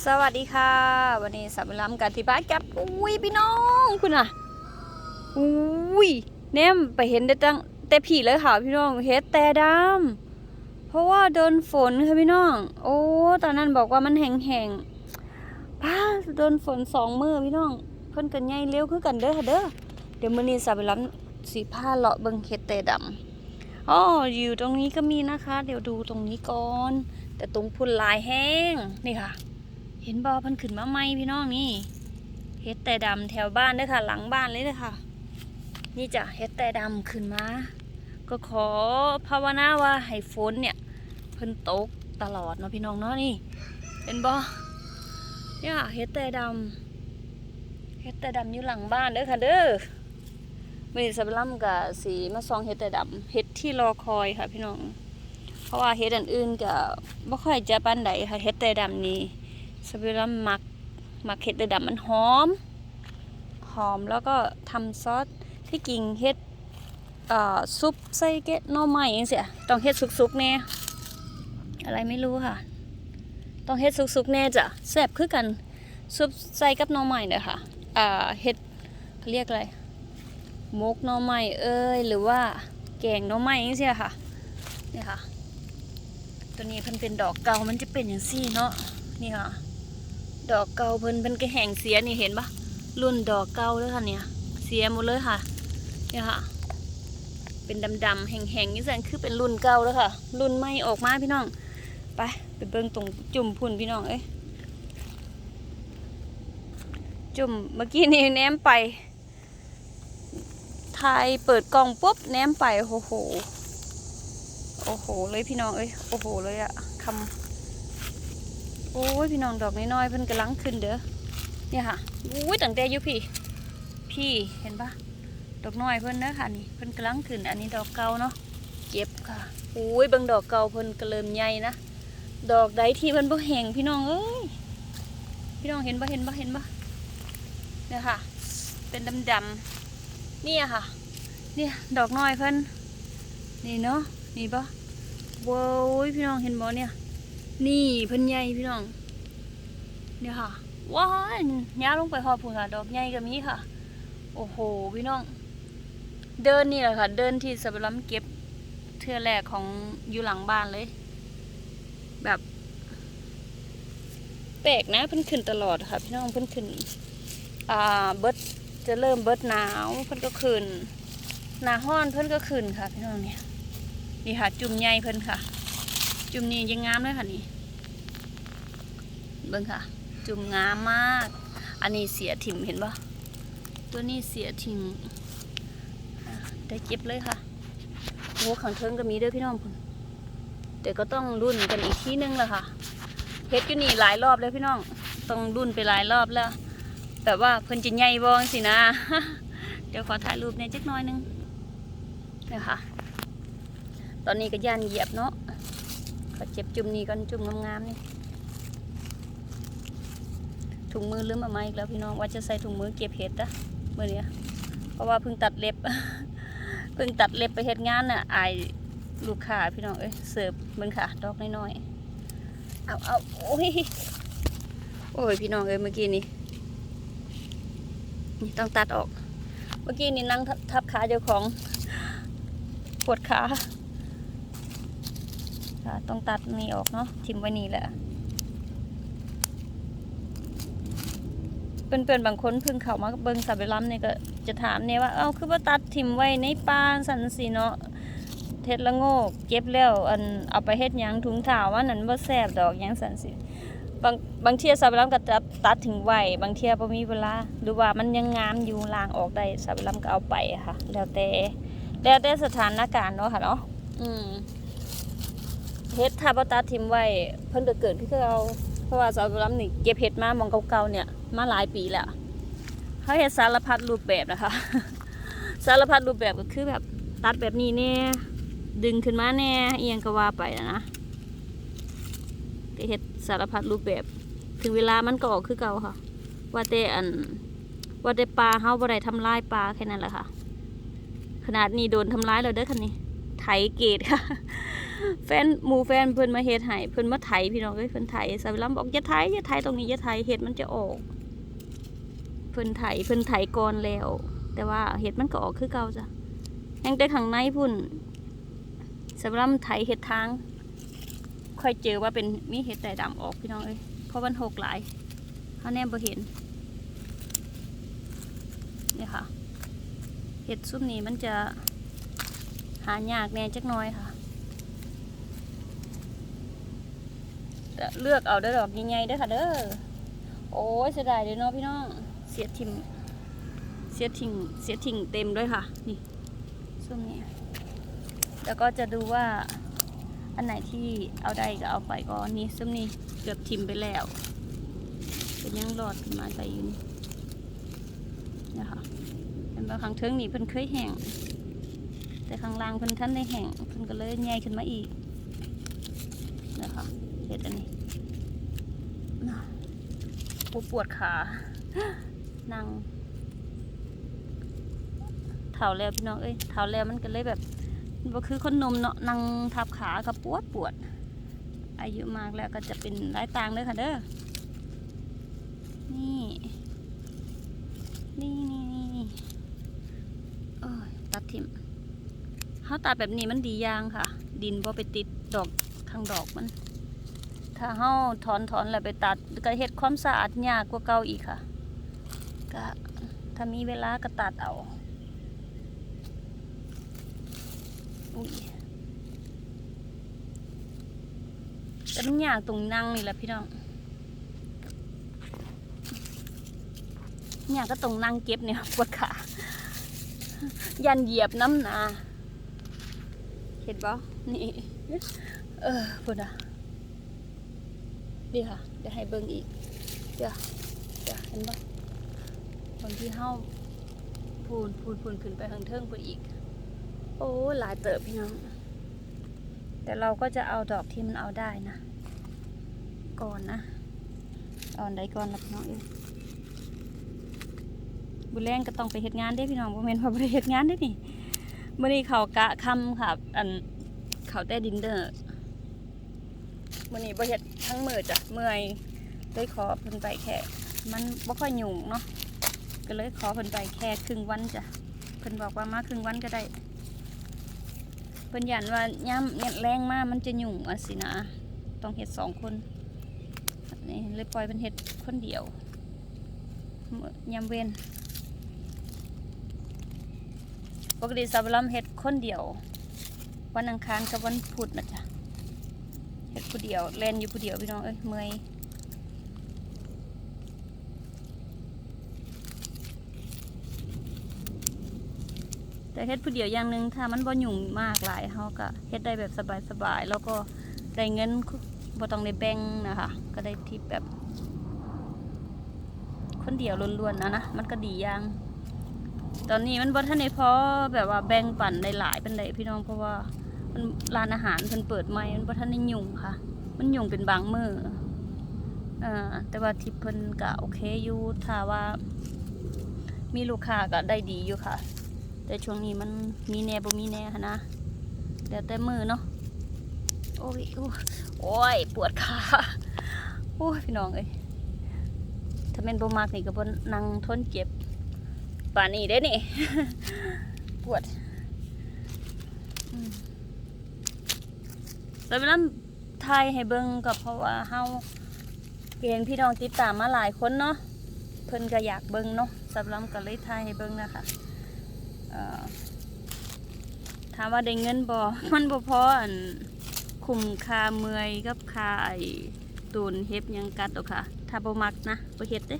สวัสดีค่ะ วันนี้สับล้ำกันที่บ้านกับอุ้ยพี่น้องคุณอะอุ้ยแนมไปเห็นได้ตั้งแต่ผีเลยค่ะพี่น้องเฮ็ดแต่ดำเพราะว่าโดนฝนค่ะพี่น้อง โอ้ตอนนั้นบอกว่ามันแห้งๆป้าโดนฝนสองมือพี่น้อง เพิ่นกันใหญ่เร็วคือกันเด้อค่ะเด้อเดี๋ยวมื้อนี้สับล้ำสีผ้าเลาะเบิ่งเฮ็ดแต่ดำอ๋ออยู่ตรงนี้ก็มีนะคะ เดี๋ยวดูตรงนี้ก่อน แต่ตรงพุ่นลายแห้งนี่ค่ะ เห็นบอพันขึ้นมาไหมพี่น้องนี่เฮ็ดแต่ดำแถวบ้านเด้ค่ะ หลังบ้านเลยเด้อค่ะ นี่จ้ะเฮ็ดแต่ดำขึ้นมา ก็ขอภาวนาว่าให้ฝนเนี่ยเพิ่นตกตลอดเนาะพี่น้องเนาะนี่เห็นบอเนี่ยเฮ็ดแต่ดำเฮ็ดแต่ดำอยู่หลังบ้านเด้อค่ะเด้อมือสับล่ำกับสีมาซองเฮ็ดแต่ดำเฮ็ดที่รอคอยค่ะพี่น้อง เพราะว่าเฮ็ดอันอื่นก็บ่ค่อยจะปานใดค่ะเฮ็ดแต่ดำนี่ สเปรัมมักหมักเห็ดแต่ดำมันหอม หอมแล้วก็ทำซอสที่กิ่งเฮ็ดซุปใส่เกล็ดหน่อไม้จังซี่ต้องเฮ็ดสุกๆแน่อะไรไม่รู้ค่ะ ต้องเฮ็ดสุกๆแน่จ้ะแซ่บคือกันซุปใส่กับหน่อไม้เด้อค่ะอ่าเฮ็ดเขาเรียกอะไรมกน่อไม้เอ้ยหรือว่าแกงหน่อไม้จังซี่ค่ะนี่ค่ะ ตัวนี้เพิ่นเป็นดอกเก่ามันจะเป็นอย่างซี่เนาะนี่ค่ะ ดอกเก่าเพิ่นเพิ่นก็แห้งเสียนี่เห็นปะรุ่นดอกเก่าเลยค่ะเนี่ย เสียหมดเลยค่ะ เนี่ยค่ะ เป็นดำๆแห้งๆนี่แสนคือเป็นรุ่นเก่าแล้วค่ะ รุ่นใหม่ออกมาพี่น้อง ไปไปเบิ่งตรงจุ่มพุ่นพี่น้องเอ้ยจุ่มเมื่อกี้นี่แนมไปถ่ายเปิดกล่องปุ๊บแนมไปโอ้โห โอ้โหเลยพี่น้องเอ้ยโอ้โหเลยอะคำ โอ้ยพี่น้องดอกน้อยๆเพิ่นกำลังขึ้นเด้อเนี่ยค่ะอุ้ยตั้งแต่อยู่พี่ พี่เห็นปะดอกน้อยเพิ่นเด้อค่ะนี่เพิ่นกำลังขึ้น อันนี้ดอกเก่าเนาะเก็บค่ะอุ้ยบิ่งดอกเก่าเพิ่นก็เริ่มใหญ่นะดอกใดที่เพิ่นบ่แห้งพี่น้องเอ้ยพี่น้องเห็นบ่เห็นบ่เห็นบ่เนี่ยค่ะ เป็นดำๆนี่อะค่ะ เนี่ยดอกน้อยเพิ่นนี่เนาะนี่ปะโว้าวพี่น้องเห็นบ่เนี่ย นี่เพิ่นใหญ่พี่น้องเนี่ยค่ะว้ายย้าลงไปหอพูนค่ะดอกใหญ่ก็มีค่ะ โอ้โหพี่น้อง เดินนี่แหละค่ะ เดินที่สับปะรดเก็บเทือแรกของอยู่หลังบ้านเลย แบบแปลกนะเพิ่นขึ้นตลอดค่ะ พี่น้องเพิ่นขึ้นอ่าเบิดจะเริ่มเบิดหนาวเพิ่นก็ขึ้นหนาห้อนเพิ่นก็ขึ้นค่ะ พี่น้องเนี่ยนี่ค่ะ จุ่มใหญ่เพิ่นค่ะ จุ่มนี้ยังงามเลยค่ะนี่เบิ่งค่ะ จุ่มงามมาก อันนี้เสียถิ่มเห็นปะตัวนี้เสียถิ่มได้เก็บเลยค่ะโอ้ขังเทิงก็มีด้อพี่น้องพุ่นแต่ก็ต้องรุ่นกันอีกทีนึงแหละค่ะเฮ็ดอยู่นี่หลายรอบแล้วพี่น้องต้องรุ่นไปหลายรอบแล้วแบบว่าเพิ่นจะใหญ่บองสินะ เดี๋ยวขอถ่ายรูปในอยจักน้อยหนึงเนี่ยค่ะตอนนี้ก็ย่านเหยียบเนาะ ขอเจ็บจุ่มนี้ก่อนจุ่มงามๆนี่ถุงมือลืมเอามาอีกแล้วพี่น้องว่าจะใส่ถุงมือเก็บเห็ดอะเมื่อนี้เพราะว่าเพิ่งตัดเล็บเพิ่งตัดเล็บไปเฮ็ดงานน่ะอายลูกค้าพี่น้องเอ้ยเสิร์ฟมึงค่ะดอกน้อยๆเอาเอาโอ้ยโอ้ยพี่น้องเอ้ยเมื่อกี้นี่นี่ต้องตัดออก เมื่อกี้นี่นั่งทับขาเจ้าของปวดขา ต้องตัดนี่ออกเนาะทิมไว้นี่แหละเพื่อนๆบางคนพิ่งเข้ามาเบิ่งสับไปล้ำเนี่ยก็จะถามเนี่ยว่าเอ้าคือว่าตัดทิมไว้ในป่าสันสีเนาะเท็ดละโงกเก็บแล้วอันเอาไปเฮ็ดยังถุงเท้าว่านั่นบ่แซ่บดอกยังสันสิบางบางเที่ยสับไปล้ำก็จะตัดทิ้งไวบางเที่ยบ่มีเวลาหรือว่ามันยังงามอยู่ลางออกได้สับไปล้ำก็เอาไปค่ะ แล้วแต่แล้วแต่สถานการณ์เนาะค่ะเนาะอืม เฮ็ดถ้าบ่ตัดทิมไว้เพิ่นก็เกิดขึ้นคือเอาเพราะว่าสาวบุรีรัมย์นี่เก็บเฮ็ดมาหมองเก่าๆเนี่ยมาหลายปีแล้วเขาเฮ็ดสารพัดรูปแบบนะคะ สารพัดรูปแบบก็คือแบบตัดแบบนี้แน่ดึงขึ้นมาแน่เอียงก็ว่าไปนะนะก็เฮ็ดสารพัดรูปแบบ ถึงเวลามันก็ออกคือเก่าค่ะ ว่าแต่อันว่าแต่ปลาเฮาบ่ได้ทำลายปลาแค่นั้นแหละค่ะ ขนาดนี้โดนทำร้ายแล้วเด้อคันนี้ ไถเกตค่ะ แฟนหมู่แฟนเพิ่นมาเฮ็ดให้เพิ่นมาไถพี่น้องเอ้ยเพิ่นไถสาวลำบอกอย่าไถอย่าไถตรงนี้อย่าไถเห็ดมันจะออก เพิ่นไถเพิ่นไถก่อนแล้ว แต่ว่าเห็ดมันก็ออกคือเก่าจ้ะยังแต่ข้างในพุ่นสาวลำไถเห็ดทาง ค่อยเจอว่าเป็นมีเห็ดแต่ดำออกพี่น้องเอ้ยเพราะมันหกหลายเขาแนมบ่เห็นนี่ค่ะเห็ดซุปนี้มันจะหายากแน่จักหน้อยค่ะแต่ เลือกเอาได้ดอกใหญ่ๆด้ค่ะเด้อ โอ้ยเสียดายเลยเนาะพี่น้อง เสียทิมเสียทิ้งเสียทิ้งเต็มด้วยค่ะ นี่ซุปนี้ แล้วก็จะดูว่าอันไหนที่เอาได้ก็เอาไปก่อนนี่ซุปนี้เกือบทิมไปแล้วเป็นยังรอดขึ้นมาใจยู่นี่นะคะเป็นบางครั้งเทิงนี่เพิ่นเคยแห้งแต่ข้างล่างเพิ่นท่านได้แห้งเพิ่นก็เลยใหญ่ขึ้นมาอีกนะคะ ห็ดอันนี้น่ะปวดปวดขานั่งเท้าแล้วพี่น้องเอ้ยเท้าแล้วมันก็เลยแบบบ่คือคนหนมเนาะนั่งทับขาก็ปวดปวด อายุมากแล้วก็จะเป็นหลายต่างเลยค่ะเด้อนี่นี่นี่นี่นี่เอ้ยตัดทิมเขาตัดแบบนี้มันดีอยางค่ะ ดินบ่ไปติดดอกข้างดอกมัน ถ้าเฮาถอนถอนแล้วไปตัดก็เฮ็ดความสะอาดยากกว่าเก่าอีกค่ะก็ถ้ามีเวลาก็ตัดเอาอุ้ยแต่มันยากตรงนั่งนี่แหละพี่น้องเนี่ยก็ตรงนั่งเก็บเนี่ยปวดขายันเหยียบน้ำหนาเห็นปะนี่ เออปวดอะ ดีค่ะเดี๋ยวให้เบิ่งอีกเดี๋ยวเดี๋ยวเห็นปะบางที่เฮาพูนพูนพูนขึ้นไปทางเทิงพูนอีก โอ้หลายเติบพี่น้อง แต่เราก็จะเอาดอกที่มันเอาได้นะ ก่อนนะเอาอันใดก่อนละพี่น้องเอ้ยบุญแรงก็ต้องไปเฮ็ดงานได้พี่น้องบ่แม่นว่าบ่ได้เฮ็ดงานได้นี่มื้อนี้เขากะคำค่ะ อันเขาแต่ดินเด้อ มื้อนี้บ่เฮ็ดทั้งมื้อจ้ะเมื่อยเลยขอเพิ่นไปแค่ มันบ่ค่อยยุ่งเนาะก็เลยขอเพิ่นไปแค่ครึ่งวันจ้ะเพิ่นบอกว่ามาครึ่งวันก็ได้เพิ่นยันว่ายามเนี่ยแรงมากมันจะยุ่งอะสินะต้องเฮ็ดสองคนนี่เลยปล่อยเพิ่นเฮ็ดคนเดียวมือยามเว้นปกติสับปะรดเฮ็ดคนเดียว วันอังคารกับวันพุธนะจ๊ะ เฮ็ดผู้เดียวเล่นอยู่ผู้เดียวพี่น้องเอ้ยเมื่อยแต่เฮ็ดผู้เดียวอย่างหนึ่งถ้ามันบ่ยุ่งมากหลายเฮาก็เฮ็ดได้แบบสบายๆแล้วก็ได้เงินบ่ต้องได้แบ่งนะคะ ก็ได้ทิปแบบคนเดียวล้วนๆนะนะมันก็ดีอย่าง ตอนนี้มันบ่ทันได้พอแบบว่าแบ่งปันได้หลายเป็นไดพี่น้องเพราะว่า มันร้านอาหารเพิ่นเปิดใหม่มันบ่ทันได้ยุ่งค่ะ มันยุ่งเป็นบางมื้อเอ่อแต่ว่าทิปเพิ่นก็โอเคอยู่ถ้าว่ามีลูกค้าก็ได้ดีอยู่ค่ะ แต่ช่วงนี้มันมีแน่บ่มีแน่หั้นนะแล้วแต่มือเนาะโอ้ยโอ้ยปวดขาโอ้ยพี่น้องเอ้ยถ้าแม่นบ่มักนี่ก็บ่นั่งทนเจ็บป่านนี้ได้นี่ ปวดอืม แต่เวลาไทยให้เบิ่งก็เพราะว่าเฮาเห็นพี่น้องติดตามมาหลายคนเนาะเพิ่นก็อยากเบิ่งเนาะสำหรับก็เลยไทยให้เบิ่งนะคะเอ่อถามว่าได้เงินบ่มันบ่พออันคุ้มค่าเมื่อยกับค่าไอ้ตูนเฮ็บยังกัดดอกค่ะ ถ้าบ่มักนะบ่เฮ็ดเด้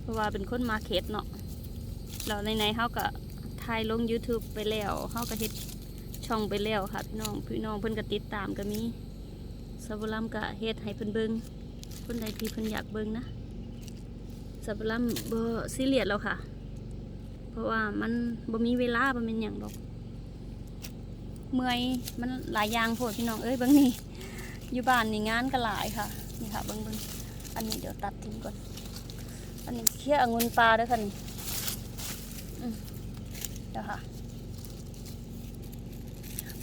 เพราะว่าเป็นคนมาเฮ็ดเนาะเราในในๆเขาก็ถ่ายลง YouTube ไปแล้วเขาก็เฮ็ด ช่องไปแล้วค่ะพี่น้องพี่น้องเพิ่นก็ติดตามก็มีสับปะรดก็เฮ็ดให้เพิ่นเบิ่งคนใดที่เพิ่นอยากเบิ่งนะสับปะรดบ่ซีเรียสแล้วค่ะ เพราะว่ามันบ่มีเวลาบ่แม่นหยังดอก เมื่อยมันหลายอย่างโพดพี่น้องเอ้ยเบิ่งนี่อยู่บ้านนี่งานก็หลายค่ะนี่ค่ะเบิ่งเบิ่งอันนี้เดี๋ยวตัดทิ้งก่อน อันนี้เคี่ยวองุ่นปลาด้วยค่ะนี่เดี๋ยวค่ะ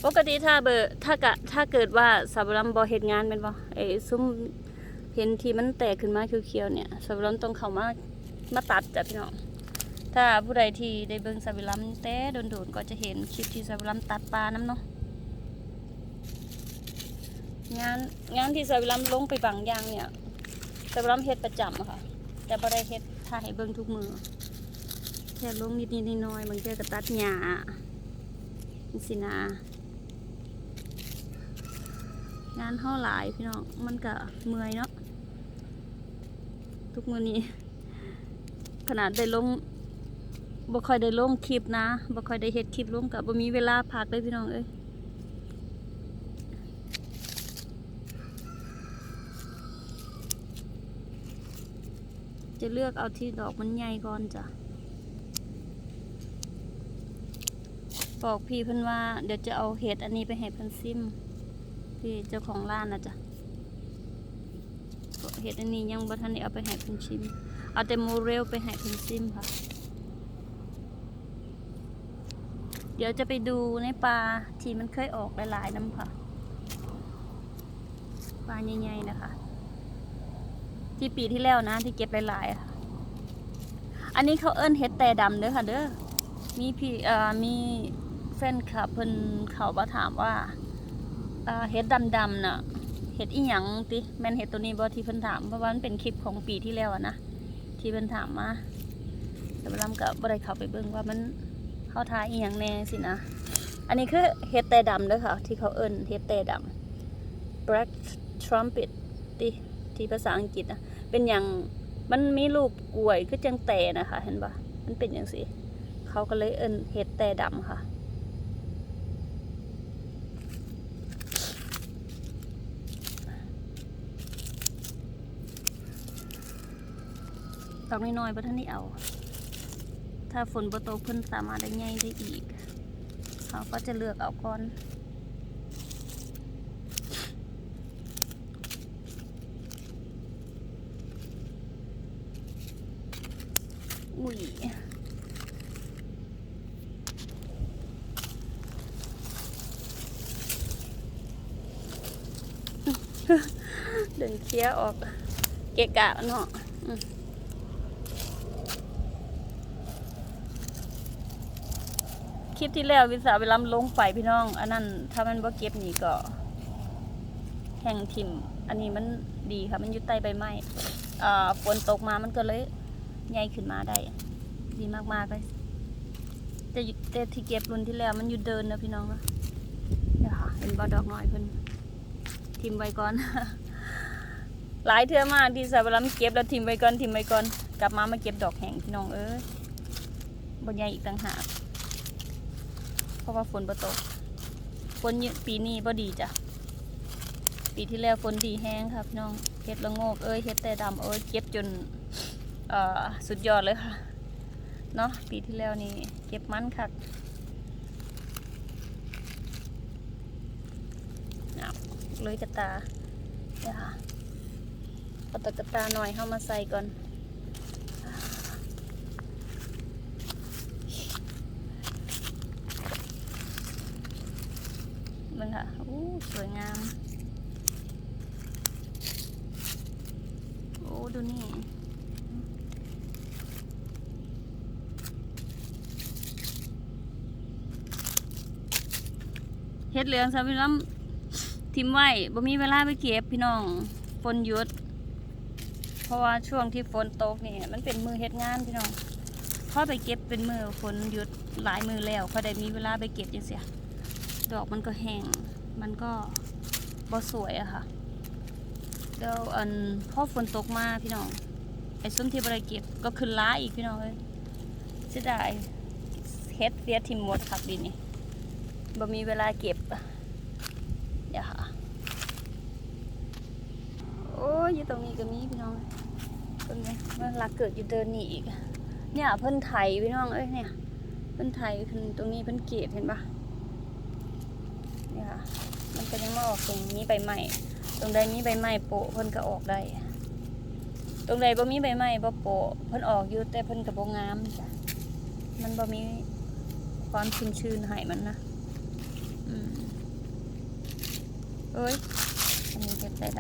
ปกติถ้าเบอร์ถ้ากะถ้าเกิดว่าสาวลำบ่เฮ็ดงานแม่นบ่ไอ้ซุ้มเห็นที่มันแตกขึ้นมาเขียวๆเนี่ยสาวลำต้องเข้ามามาตัดจ้ะพี่น้องถ้าผู้ใดที่ได้เบิ่งสาวลำแต่โดนๆก็จะเห็นคลิปที่สาวลำตัดปลาน้ำเนาะงานงานที่สาวลำลงไปบางอย่างเนี่ยสาวลำเฮ็ดประจำอะค่ะ แต่บ่ได้เฮ็ดถ่ายให้เบิ่งทุกมือแค่ลงนิดๆน้อยๆบางเทื่อก็ตัดหญ้าจังซี่นะ งานเท่าหลายพี่น้อง มันก็เมื่อยเนาะ ทุกมือนี้ ขนาดได้ลงบ่ค่อยได้ลงคลิปนะบ่ค่อยได้เฮ็ดคลิปลงกับบ่มีเวลาพักเลยพี่น้องเอ้ยจะเลือกเอาที่ดอกมันใหญ่ก่อนจ้ะบอกพี่เพิ่นว่า เดี๋ยวจะเอาเห็ดอันนี้ไปให้เพิ่นซิม ที่เจ้าของร้านนะจ๊ะเห็ดอันนี้ยังบ่ทันได้เอาไปให้เพิ่นชิม เอาแต่โมเรลไปให้เพิ่นชิมค่ะ เดี๋ยวจะไปดูในปลาที่มันเคยออกหลายๆน้ำค่ะ ปลาใหญ่ๆนะคะ ที่ปีที่แล้วนะที่เก็บหลายๆอะค่ะ อันนี้เขาเอิ้นเห็ดแต่ดำเด้อค่ะเด้อ มีพี่เอ่อมีแฟนคลับเพิ่นเขามาถามว่า เห็ดดำๆน่ะเห็ดอีหยังติแมนเห็ดตัวนี้บ่ที่เพิ่นถามเพราะว่ามันเป็นคลิปของปีที่แล้วนะที่เพิ่นถามมาแต่ว่าลำก็บ่ได้เข้าไปเบิ่งว่ามันเข้าทายอีหยังแน่สินะอันนี้คือเห็ดแต่ดำเด้อค่ะ ที่เขาเอิ้นเห็ดแต่ดำ black trumpet ติที่ภาษาอังกฤษนะเป็นอย่างมันมีรูปกล้วยคือจังแต่นะคะ เห็นปะมันเป็นอย่างสิเขาก็เลยเอิ้นเห็ดแต่ดำค่ะ ดอกน้อยๆบ่ท่านนี่เอา ถ้าฝนบ่ตกเพิ่นสามารถได้ใหญ่ได้อีกเขาก็จะเลือกเอาก่อนอุ้ยเดินเคลียออกเกะกะเนาะอืมค ลิปที่แล้ววิสาไปลำลงไปพี่น้อง อันนั้นถ้ามันบ่เก็บนี่ก็แห่งทิมอันนี้มันดีค่ะ มันอยู่ใต้ใบไม้ฝนตกมามันก็เลยใหญ่ขึ้นมาได้ ดีมากๆเลยแต่แต่ที่เก็บรุ่นที่แล้วมันอยู่เดินนะพี่น้องนะเดี๋ยวค่ะเห็นบอดอกน้อยเพิ่นทิมไว้ก่อน หลายเทื่อมากที่สาวลำเก็บแล้วทิมไว้ก่อนทิมไว้ก่อน กลับมามาเก็บดอกแห้งพี่น้องเอ้ยบนใหญ่อีกต่างหาก เพราะว่าฝนบ่ตก ฝนเยอะปีนี้บ่ดีจ้ะ ปีที่แล้วฝนดีแห้งครับพี่น้องเฮ็ดละโงกเอ้ยเฮ็ดแต่ดำเอ้ยเก็บจนสุดยอดเลยค่ะ เนาะปีที่แล้วนี่เก็บมันคักเอาเลยกระตาเดี๋ยวค่ะเอาตะกระตาหน่อยเข้ามาใส่ก่อน มึงค่ะอู้ สวยงาม โอ้ ดูนี่เฮ็ดเหลืองสามีน้ำทิมไว้บ่มีเวลาไปเก็บพี่น้องฝนหยุด เพราะว่าช่วงที่ฝนตกนี่มันเป็นมือเฮ็ดงานพี่น้องพอไปเก็บเป็นมือฝนหยุดหลายมือแล้วพอได้มีเวลาไปเก็บจังเสียดอกมันก็แห้ง มันก็บ่สวยอะค่ะเดี๋ยวอันพอฝนตกมาพี่น้องไอ้ส้มที่บ่ได้เก็บก็ขึ้นล้าอีกพี่น้องเอ้ยเสียดายเฮ็ดเสียทิมหมดครับดินี่บ่มีเวลาเก็บอะเดี๋ยวค่ะโอ้ยอยู่ตรงนี้ก็มีพี่น้องตรงนี้มันลักเกิดอยู่เดินนี่อีกเนี่ยเพิ่นไถพี่น้องเอ้ยเนี่ยเพิ่นไถเพิ่นตรงนี้เพิ่นเก็บเห็นปะ นี่ค่ะ มันก็ยังมาออกตรงนี้ใบไม้ตรงใดมีใบไม้โปะเพิ่นก็ออกได้ ตรงใดบ่มีใบไม้บ่โปะเพิ่นออกอยู่แต่เพิ่นก็บ่งามจ้ะ มันบ่มีความชุ่มชื้นให้มันนะอืมเอ้ยอันนี้เห็ดแต่ด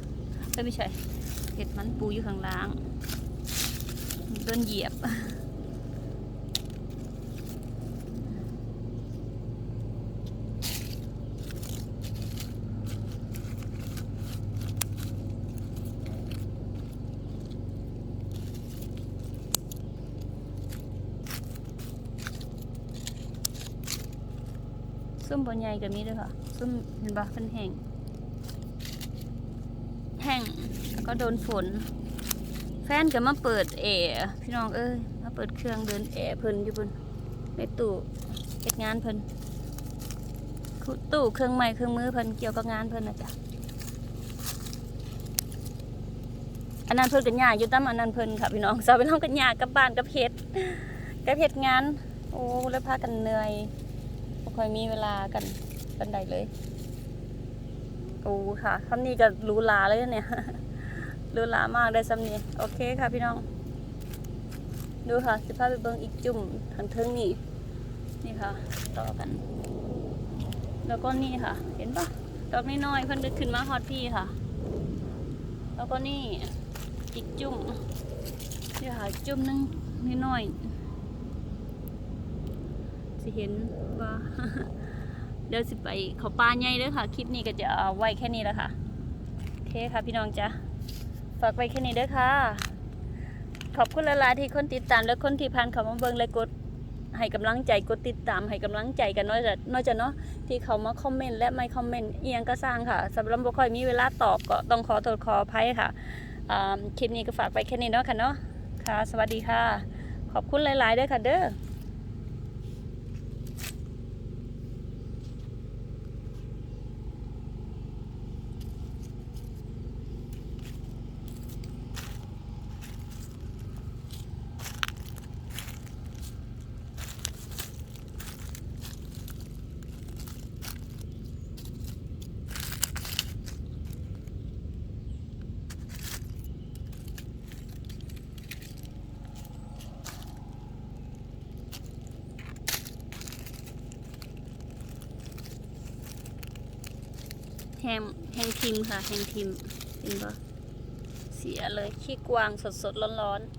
ำเอ้ยไม่ใช่เห็ดมันปูอยู่ข้างล่างโดนเหยียบ ส้มบนใหญ่ก็มีด้วยค่ะส้มเห็นปะเป็นแห้งแห้งแล้วก็โดนฝน แฟนก็มาเปิดแอร์พี่น้องเอ้ยมาเปิดเครื่องเดินแอร์เพิ่นอยู่เพิ่นในตู้เฮ็ดงานเพิ่นคุตู้เครื่องใหม่เครื่องมือเพิ่นเกี่ยวกับงานเพิ่นนะจ๊ะอันนั้นเพิ่นกันยากอยู่ตามอันนั้นเพิ่นค่ะพี่น้องสาวเป็นห้องกันยากกับบ้านกับเฮ็ดกับเฮ็ดงาน โอ้เลยพากันเหนื่อย ค่อยมีเวลากันปันใดเลยโอ้ค่ะคำนี้ก็รูหราเลยเนี่ยรูหรามากได้สำนี้โอเคค่ะพี่น้อง ดูค่ะสิพาไปเบิ่งอีกจุ่มทางเทิงนี่นี่ค่ะ ต่อกัน แล้วก็นี่ค่ะ เห็นปะดอกน้อยๆเพิ่นเดินขึ้นมาฮอดพี่ค่ะ แล้วก็นี่อีกจุ่มนี่ค่ะจุ่มนึงน้อยๆ สิเห็นว่า เดี๋ยวสิไปเขาปลาใหญ่เด้อค่ะ คลิปนี้ก็จะเอาไว้แค่นี้แล้วค่ะ โอเคค่ะพี่น้องจ้ะ ฝากไว้แค่นี้เด้อค่ะ ขอบคุณหลายๆที่คนติดตามและคนที่ผ่านเขามาเบิ่งและกดให้กำลังใจกดติดตามให้กำลังใจกันน้อยจากน้อยจากเนาะที่เขามาคอมเมนต์และไม่คอมเมนต์เอียงก็สร้างค่ะสำหรับบ่ค่อยมีเวลาตอบก็ต้องขอโทษขออภัยค่ะคลิปนี้ก็ฝากไว้แค่นี้เนาะค่ะเนาะค่ะ สวัสดีค่ะ ขอบคุณหลายๆเด้อค่ะเด้อ แฮมแฮงทิมค่ะแฮงทิมเห็นปะเสียเลยขี้กวางสดๆร้อนๆ